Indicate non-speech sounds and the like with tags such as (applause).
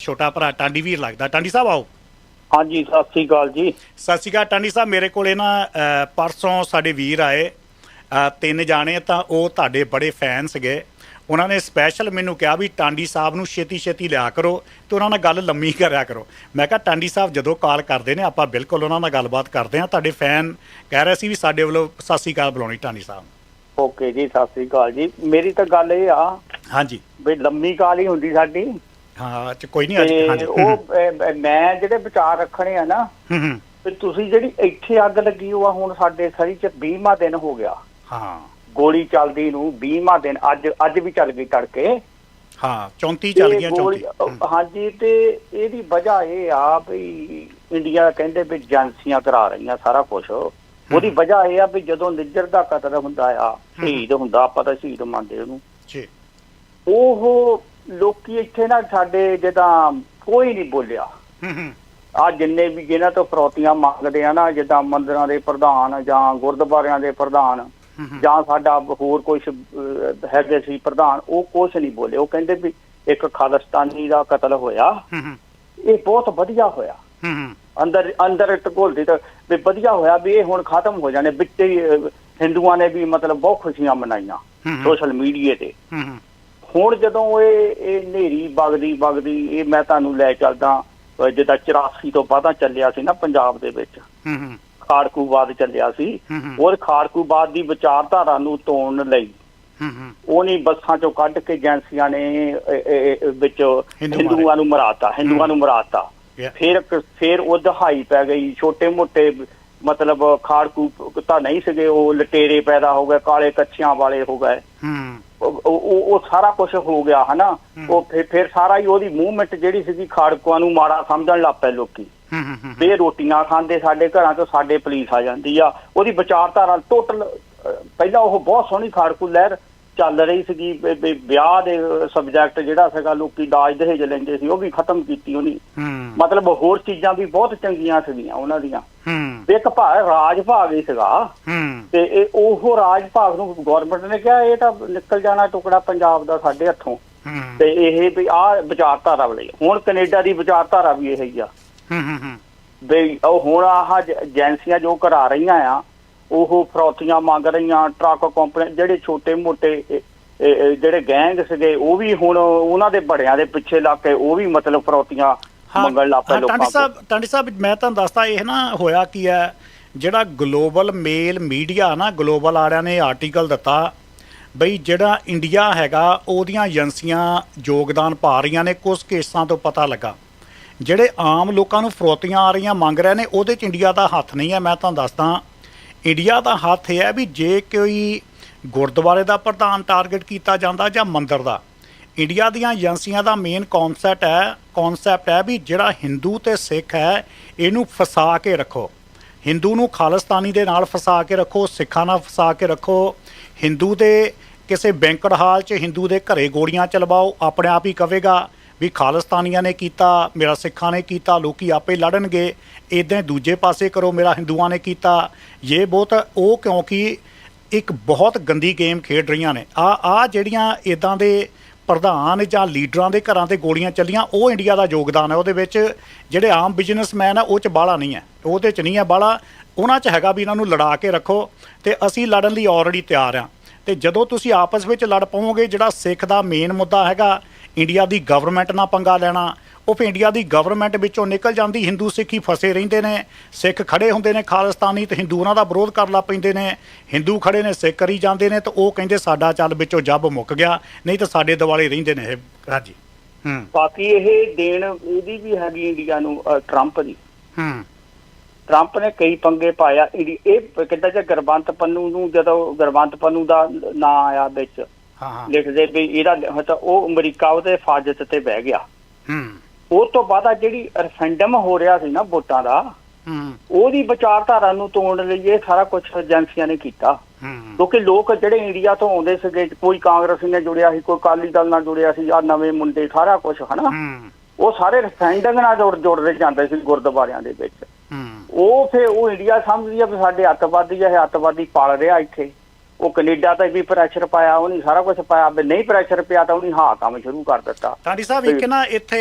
ਛੋਟਾ ਭਰਾ ਟਾਂਡੀ ਵੀਰ ਲੱਗਦਾ। ਟਾਂਡੀ ਸਾਹਿਬ ਆਓ। ਹਾਂਜੀ ਸਤਿ ਸ੍ਰੀ ਅਕਾਲ ਜੀ। ਸਤਿ ਸ਼੍ਰੀ ਅਕਾਲ। ਟਾਂਡੀ ਸਾਹਿਬ ਮੇਰੇ ਕੋਲੇ ਨਾ ਅ, ਪਰਸੋਂ ਸਾਡੇ ਵੀਰ ਆਏ। ਅ, ਤਿੰਨ ਜਾਣੇ ਤਾਂ ਉਹ ਤੁਹਾਡੇ ਬੜੇ ਫੈਨ ਸੀਗੇ। ਉਹਨਾਂ ਨੇ ਸਪੈਸ਼ਲ ਮੈਨੂੰ ਕਿਹਾ ਵੀ ਟਾਂਡੀ ਸਾਹਿਬ ਨੂੰ ਛੇਤੀ ਛੇਤੀ ਲਿਆ ਕਰੋ ਤੇ ਉਹਨਾਂ ਨਾਲ ਗੱਲ ਲੰਮੀ (laughs) ਕਰਿਆ ਕਰੋ। ਮੈਂ ਕਿਹਾ ਟਾਂਡੀ ਸਾਹਿਬ ਜਦੋਂ ਕਾਲ ਕਰਦੇ ਨੇ ਆਪਾਂ ਬਿਲਕੁਲ ਉਹਨਾਂ ਨਾਲ ਗੱਲਬਾਤ ਕਰਦੇ ਹਾਂ। ਤੁਹਾਡੇ ਫੈਨ ਕਹਿ ਰਹੇ ਸੀ ਵੀ ਸਾਡੇ ਵੱਲੋਂ ਸਤਿ ਸ਼੍ਰੀ ਅਕਾਲ ਬੁਲਾਉਣੀ ਟਾਂਡੀ ਸਾਹਿਬ ਓਕੇ ਜੀ ਸਤਿ ਸ੍ਰੀ ਅਕਾਲ ਜੀ। ਮੇਰੀ ਤਾਂ ਗੱਲ ਇਹ ਆ ਹਾਂਜੀ। ਵੀ ਲੰਮੀ ਕਾਲ ਹੀ ਹੁੰਦੀ ਸਾਡੀ। ਹਾਂ ਚ ਕੋਈ ਨਹੀਂ ਅੱਜ ਤੇ ਹਾਂਜੀ ਉਹ ਅਹ, ਅਹ, ਮੈਂ ਜਿਹੜੇ ਵਿਚਾਰ ਰੱਖਣੇ ਆ ਨਾ ਹੂੰ ਹੂੰ। ਵੀ ਤੁਸੀਂ ਜਿਹੜੀ ਇੱਥੇ ਅੱਗ ਲੱਗੀ ਉਹ ਆ ਹੁਣ ਸਾਡੇ ਸਰੀ ਚ 20ਵਾਂ ਦਿਨ ਹੋ ਗਿਆ। ਹਾਂ। ਗੋਲੀ ਚੱਲਦੀ ਨੂੰ 20ਵਾਂ ਦਿਨ ਅੱਜ ਅੱਜ ਵੀ ਚੱਲ ਗਈ ਤੜਕੇ। ਹਾਂ 34 ਚੱਲ ਤੇ ਗਈਆਂ ਗੋਲੀ- 34 ਅਹ, ਹਾਂਜੀ ਤੇ ਇਹਦੀ ਵਜ੍ਹਾ ਇਹ ਆ ਵੀ ਇੰਡੀਆ ਕਹਿੰਦੇ ਵੀ ਏਜੰਸੀਆਂ ਕਰਾ ਰਹੀਆਂ ਸਾਰਾ ਕੁਝ ਉਹਦੀ ਵਜ੍ਹਾ ਇਹ ਆ ਵੀ ਜਦੋਂ ਨਿੱਜਰ ਦਾ ਕਤਲ ਹੁੰਦਾ ਆ ਸ਼ਹੀਦ ਹੁੰਦਾ ਆਪਾਂ ਤਾਂ ਸ਼ਹੀਦ ਮੰਨਦੇ ਉਹਨੂੰ। ਜੀ। ਉਹ ਲੋਕੀ ਇੱਥੇ ਨਾ ਸਾਡੇ ਜਿੱਦਾਂ ਕੋਈ ਨਹੀਂ ਬੋਲਿਆ। ਆ ਜਿੰਨੇ ਵੀ ਜਿਹਨਾਂ ਤੋਂ ਫਰੋਤੀਆਂ ਮੰਗਦੇ ਆ ਨਾ ਜਿੱਦਾਂ ਮੰਦਰਾਂ ਦੇ ਪ੍ਰਧਾਨ ਜਾਂ ਗੁਰਦੁਆਰਿਆਂ ਦੇ ਪ੍ਰਧਾਨ। ਜਾਂ ਸਾਡਾ ਹੋਰ ਕੁਝ ਹੈਗੇ ਸੀ ਪ੍ਰਧਾਨ ਉਹ ਕੁਝ ਨਹੀਂ ਬੋਲੇ। ਉਹ ਕਹਿੰਦੇ ਵੀ ਇੱਕ ਖਾਲਿਸਤਾਨੀ ਦਾ ਕਤਲ ਹੋਇਆ। ਇਹ ਬਹੁਤ ਵਧੀਆ ਹੋਇਆ। ਅੰਦਰ ਅੰਦਰ ਢਕੋਲਦੀ ਤਾਂ ਵੀ ਵਧੀਆ ਹੋਇਆ ਵੀ ਇਹ ਹੁਣ ਖਤਮ ਹੋ ਜਾਣੇ। ਵਿੱਚ ਹਿੰਦੂਆਂ ਨੇ ਵੀ ਮਤਲਬ ਬਹੁਤ ਖੁਸ਼ੀਆਂ ਮਨਾਈਆਂ। ਸੋਸ਼ਲ ਮੀਡੀਆ ਤੇ। ਹੁਣ ਜਦੋਂ ਇਹ ਇਹ ਨੇਰੀ ਵਗਦੀ ਵਗਦੀ ਇਹ ਮੈਂ ਤੁਹਾਨੂੰ ਲੈ ਚੱਲਦਾ ਜਿੱਦਾਂ 84 ਤੋਂ ਬਾਅਦ ਚੱਲਿਆ ਸੀ ਨਾ ਪੰਜਾਬ ਦੇ ਵਿੱਚ। ਹੂੰ ਹੂੰ। ਖਾੜਕੂਵਾਦ ਚੱਲਿਆ ਸੀ। ਉਹ ਖਾੜਕੂਵਾਦ ਦੀ ਵਿਚਾਰਧਾਰਾ ਨੂੰ ਤੋੜਨ ਲਈ। ਹੂੰ ਹੂੰ। ਉਹ ਨਹੀਂ ਬੱਸਾਂ ਚੋਂ ਕੱਢ ਕੇ ਏਜੰਸੀਆਂ ਨੇ ਵਿੱਚ ਹਿੰਦੂ ਹਿੰਦੂਆਂ ਨੂੰ ਮਰਾਤਾ ਹਿੰਦੂਆਂ ਨੂੰ ਮਰਾਤਾ. ਫਿਰ ਫਿਰ ਉਹ ਦਹਾਈ ਪੈ ਗਈ ਛੋਟੇ ਮੋਟੇ ਮਤਲਬ ਖਾੜਕੂ ਤਾਂ ਨਹੀਂ ਸੀਗੇ ਉਹ ਲਟੇਰੇ ਪੈਦਾ ਹੋ ਗਏ ਕਾਲੇ ਕੱਛਿਆਂ ਵਾਲੇ ਹੋ ਗਏ। ਹੂੰ। ਉਹ ਉਹ- ਸਾਰਾ ਕੁਝ ਹੋ ਗਿਆ ਹਨਾ? ਉਹ ਫਿਰ ਫਿਰ ਸਾਰਾ ਹੀ ਉਹਦੀ ਮੂਵਮੈਂਟ ਜਿਹੜੀ ਸੀਗੀ ਖਾੜਕੂਆਂ ਨੂੰ ਮਾੜਾ ਸਮਝਣ ਲੱਗ ਪਏ ਲੋਕੀ। ਇਹ ਰੋਟੀਆਂ ਖਾਂਦੇ ਸਾਡੇ ਘਰਾਂ ਤੋਂ ਸਾਡੇ ਪੁਲਿਸ ਆ ਜਾਂਦੀ ਆ। ਉਹਦੀ ਵਿਚਾਰਧਾਰਾ ਟੋਟਲ ਪਹਿਲਾਂ ਉਹ ਬਹੁਤ ਸੋਹਣੀ ਖਾੜਕੂ ਲਹਿਰ ਚੱਲ ਰਹੀ ਸੀਗੀ ਵਿਆਹ ਦੇ ਸਬਜੈਕਟ ਜਿਹੜਾ ਸੀਗਾ ਲੋਕੀ ਦਾਜ ਦਹੇਜ ਲੈਂਦੇ ਸੀ ਉਹ ਵੀ ਖਤਮ ਕੀਤੀ ਉਹਨੇ। ਮਤਲਬ ਹੋਰ ਚੀਜ਼ਾਂ ਵੀ ਬਹੁਤ ਚੰਗੀਆਂ ਸੀਗੀਆਂ ਉਹਨਾਂ ਦੀਆਂ। ਇੱਕ ਭਾਗ ਰਾਜ ਭਾਗ ਹੀ ਸੀਗਾ। ਤੇ ਇਹ ਉਹ ਰਾਜ ਭਾਗ ਨੂੰ ਗਵਰਨਮੈਂਟ ਨੇ ਕਿਹਾ ਇਹ ਤਾਂ ਨਿਕਲ ਜਾਣਾ ਟੁਕੜਾ ਪੰਜਾਬ ਦਾ ਸਾਡੇ ਹੱਥੋਂ। ਤੇ ਇਹ ਵੀ ਆਹ ਵਿਚਾਰਧਾਰਾ ਵਾਲੀ ਹੁਣ ਕੈਨੇਡਾ ਦੀ ਵਿਚਾਰਧਾਰਾ ਵੀ ਇਹ ਹੀ ਆ। ਹੂੰ ਹੂੰ ਵੀ ਉਹ ਹੁਣ ਆਹ ਏਜੰਸੀਆਂ ਜੋ ਕਰਾ ਰਹੀਆਂ ਆ ਉਹ ਫਰੌਤੀਆਂ ਮੰਗ ਰਹੀਆਂ ਟਰੱਕ ਕੰਪਨੀ ਜਿਹੜੇ ਛੋਟੇ ਮੋਟੇ ਜਿਹੜੇ ਗੈਂਗ ਸੀਗੇ ਉਹ ਵੀ ਹੁਣ ਉਹਨਾਂ ਦੇ ਬੜਿਆਂ ਦੇ ਪਿੱਛੇ ਲੱਗ ਕੇ ਉਹ ਵੀ ਮਤਲਬ ਫਰੌਤੀਆਂ ਮੰਗਣ ਲੱਗ ਪਏ ਲੋਕਾਂ ਸਾਹਿਬ ਟਾਂਡੀ ਸਾਹਿਬ ਮੈਂ ਤੁਹਾਨੂੰ ਦੱਸਦਾ ਇਹ ਨਾ ਹੋਇਆ ਕੀ ਹੈ ਜਿਹੜਾ ਗਲੋਬਲ ਮੇਲ ਮੀਡੀਆ ਨਾ ਗਲੋਬਲ ਵਾਲਿਆਂ ਨੇ ਆਰਟੀਕਲ ਦਿੱਤਾ ਬਈ ਜਿਹੜਾ ਇੰਡੀਆ ਹੈਗਾ ਉਹਦੀਆਂ ਏਜੰਸੀਆਂ ਯੋਗਦਾਨ ਪਾ ਰਹੀਆਂ ਨੇ ਕੁਝ ਕੇਸਾਂ ਤੋਂ ਪਤਾ ਲੱਗਾ। ਜਿਹੜੇ ਆਮ ਲੋਕਾਂ ਨੂੰ ਫਰੋਤੀਆਂ ਆ ਰਹੀਆਂ ਮੰਗ ਰਹੇ ਨੇ ਉਹਦੇ ਚ ਇੰਡੀਆ ਦਾ ਹੱਥ ਨਹੀਂ ਹੈ ਮੈਂ ਤੁਹਾਨੂੰ ਦੱਸਦਾ। ਇੰਡੀਆ ਦਾ ਹੱਥ ਇਹ ਹੈ ਵੀ ਜੇ ਕੋਈ ਗੁਰਦੁਆਰੇ ਦਾ ਪ੍ਰਧਾਨ ਟਾਰਗੇਟ ਕੀਤਾ ਜਾਂਦਾ ਜਾਂ ਮੰਦਿਰ ਦਾ, ਇੰਡੀਆ ਦੀਆਂ ਏਜੰਸੀਆਂ ਦਾ ਮੇਨ ਕਨਸੈਪਟ ਹੈ ਕਨਸੈਪਟ ਹੈ ਵੀ ਜਿਹੜਾ ਹਿੰਦੂ ਤੇ ਸਿੱਖ ਹੈ, ਇਹਨੂੰ ਫਸਾ ਕੇ ਰੱਖੋ। ਹਿੰਦੂ ਨੂੰ ਖਾਲਿਸਤਾਨੀ ਦੇ ਨਾਲ ਫਸਾ ਕੇ ਰੱਖੋ, ਸਿੱਖਾਂ ਨਾਲ ਫਸਾ ਕੇ ਰੱਖੋ। ਹਿੰਦੂ ਦੇ ਕਿਸੇ ਬੈਂਕਟ ਹਾਲ 'ਚ ਹਿੰਦੂ ਦੇ ਘਰੇ ਗੋਲੀਆਂ ਚਲਵਾਓ, ਆਪਣੇ ਆਪ ਹੀ ਕਵੇਗਾ। ਵੀ ਖਾਲਿਸਤਾਨੀਆਂ ਨੇ ਕੀਤਾ, ਮੇਰਾ ਸਿੱਖਾਂ ਨੇ ਕੀਤਾ, ਲੋਕੀ ਆਪੇ ਲੜਨਗੇ ਇਦਾਂ ਦੂਜੇ ਪਾਸੇ ਕਰੋ, ਮੇਰਾ ਹਿੰਦੂਆਂ ਨੇ ਕੀਤਾ। ਇਹ ਬਹੁਤ, ਉਹ ਕਿਉਂਕਿ ਇੱਕ ਬਹੁਤ ਗੰਦੀ ਗੇਮ ਖੇਡ ਰਹੀਆਂ ਨੇ। ਆ ਆ ਜਿਹੜੀਆਂ ਇਦਾਂ ਦੇ ਪ੍ਰਧਾਨ ਜਾਂ ਲੀਡਰਾਂ ਦੇ ਘਰਾਂ ਤੇ ਗੋਲੀਆਂ ਚੱਲੀਆਂ, ਉਹ ਇੰਡੀਆ ਦਾ ਯੋਗਦਾਨ ਹੈ। ਉਹਦੇ ਵਿੱਚ ਜਿਹੜੇ ਆਮ ਬਿਜ਼ਨਸਮੈਨ ਆ, ਉਹ ਚ ਬਾਲਾ ਨਹੀਂ ਹੈ। ਉਹਦੇ ਚ ਨਹੀਂ ਹੈ ਬਾਲਾ। ਉਹਨਾਂ ਚ ਹੈਗਾ ਵੀ ਇਹਨਾਂ ਨੂੰ ਲੜਾ ਕੇ ਰੱਖੋ ਤੇ ਅਸੀਂ ਲੜਨ ਲਈ ਆਲਰੇਡੀ ਤਿਆਰ ਆ ਤੇ ਜਦੋਂ ਤੁਸੀਂ ਆਪਸ ਵਿੱਚ ਲੜ ਪਵੋਗੇ ਜਿਹੜਾ ਸਿੱਖ ਦਾ ਮੇਨ ਮੁੱਦਾ ਹੈਗਾ ਇੰਡੀਆ ਦੀ ਗਵਰਨਮੈਂਟ ਨਾਲ ਪੰਗਾ ਲੈਣਾ ਉਹ ਫਿਰ ਇੰਡੀਆ ਦੀ ਗਵਰਨਮੈਂਟ ਵਿੱਚੋਂ ਨਿਕਲ ਜਾਂਦੀ ਹਿੰਦੂ ਸਿੱਖੀ ਫਸੇ ਰਹਿੰਦੇ ਨੇ ਸਿੱਖ ਖੜੇ ਹੁੰਦੇ ਨੇ ਖਾਲਿਸਤਾਨੀ ਤੇ ਹਿੰਦੂ ਉਹਨਾਂ ਦਾ ਵਿਰੋਧ ਕਰਨ ਲੱਗ ਪੈਂਦੇ ਨੇ ਹਿੰਦੂ ਖੜੇ ਨੇ ਸਿੱਖ ਕਰੀ ਜਾਂਦੇ ਨੇ ਤੇ ਉਹ ਕਹਿੰਦੇ ਸਾਡਾ ਚੱਲ ਵਿੱਚੋਂ ਜੱਬ ਮੁੱਕ ਗਿਆ ਨਹੀਂ ਤਾਂ ਸਾਡੇ ਦਿਵਾਲੇ ਰਹਿੰਦੇ ਨੇ ਇਹ। ਹਾਂਜੀ। ਹੂੰ। ਬਾਕੀ ਇਹ ਦੇਣ ਇਹਦੀ ਵੀ ਹੈਗੀ ਇੰਡੀਆ ਨੂੰ ਟਰੰਪ ਦੀ। ਹੂੰ। ਟਰੰਪ ਨੇ ਕਈ ਪੰਗੇ ਪਾਇਆ। ਇਹ ਕਿੱਦਾਂ ਜੇ ਗਰਵੰਤ ਪੰਨੂ ਨੂੰ ਜਦੋਂ ਗਰਵੰਤ ਪੰਨੂ ਦਾ ਨਾਂ ਆਇਆ ਵਿੱਚ ਹਾਂ ਹਾਂ। ਲਿਖਦੇ ਵੀ ਇਹਦਾ ਮਤਲਬ ਉਹ ਅਮਰੀਕਾ ਉਹਦੇ ਫਾਜ਼ਤ ਤੇ ਬਹਿ ਗਿਆ। ਹੂੰ। ਉਹ ਤੋਂ ਬਾਅਦ ਆ ਜਿਹੜੀ ਰੈਫਰੈਂਡਮ ਹੋ ਰਿਹਾ ਸੀ ਨਾ ਵੋਟਾਂ ਦਾ ਹੂੰ। ਉਹਦੀ ਵਿਚਾਰਧਾਰਾ ਨੂੰ ਤੋੜਨ ਲਈ ਇਹ ਸਾਰਾ ਕੁਝ ਏਜੰਸੀਆਂ ਨੇ ਕੀਤਾ। ਕਿਉਂਕਿ ਲੋਕ ਜਿਹੜੇ ਇੰਡੀਆ ਤੋਂ ਆਉਂਦੇ ਸੀਗੇ ਕੋਈ ਕਾਂਗਰਸੀ ਨਾਲ ਜੁੜਿਆ ਸੀ ਕੋਈ ਅਕਾਲੀ ਦਲ ਨਾਲ ਜੁੜਿਆ ਸੀ ਆ ਨਵੇਂ ਮੁੰਡੇ ਸਾਰਾ ਕੁਝ ਹਨਾ? ਉਹ ਸਾਰੇ ਰੈਫਰੈਂਡਮ ਨਾਲ ਜੁੜ ਜੁੜਦੇ ਜਾਂਦੇ ਸੀ ਗੁਰਦੁਆਰਿਆਂ ਦੇ ਵਿੱਚ। ਉਹ ਫੇ ਉਹ ਇੰਡੀਆ ਸਮਝਦੀ ਆ ਵੀ ਸਾਡੇ ਅੱਤਵਾਦੀ ਆ ਇਹ ਅੱਤਵਾਦੀ ਪਾਲ ਰਿਹਾ ਇੱਥੇ। ਉਹ ਕੈਨੇਡਾ ਤੇ ਵੀ ਪ੍ਰੈਸ਼ਰ ਪਾਇਆ ਉਹਨੇ ਸਾਰਾ ਕੁਝ ਪਾਇਆ। ਵੀ ਨਹੀਂ ਪ੍ਰੈਸ਼ਰ ਪਿਆ ਤਾਂ ਉਹਨੇ ਹਾਂ ਕੰਮ ਸ਼ੁਰੂ ਕਰ ਦਿੱਤਾ। ਟਾਂਡੀ ਸਾਹਿਬ ਇੱਕ ਨਾ ਇੱਥੇ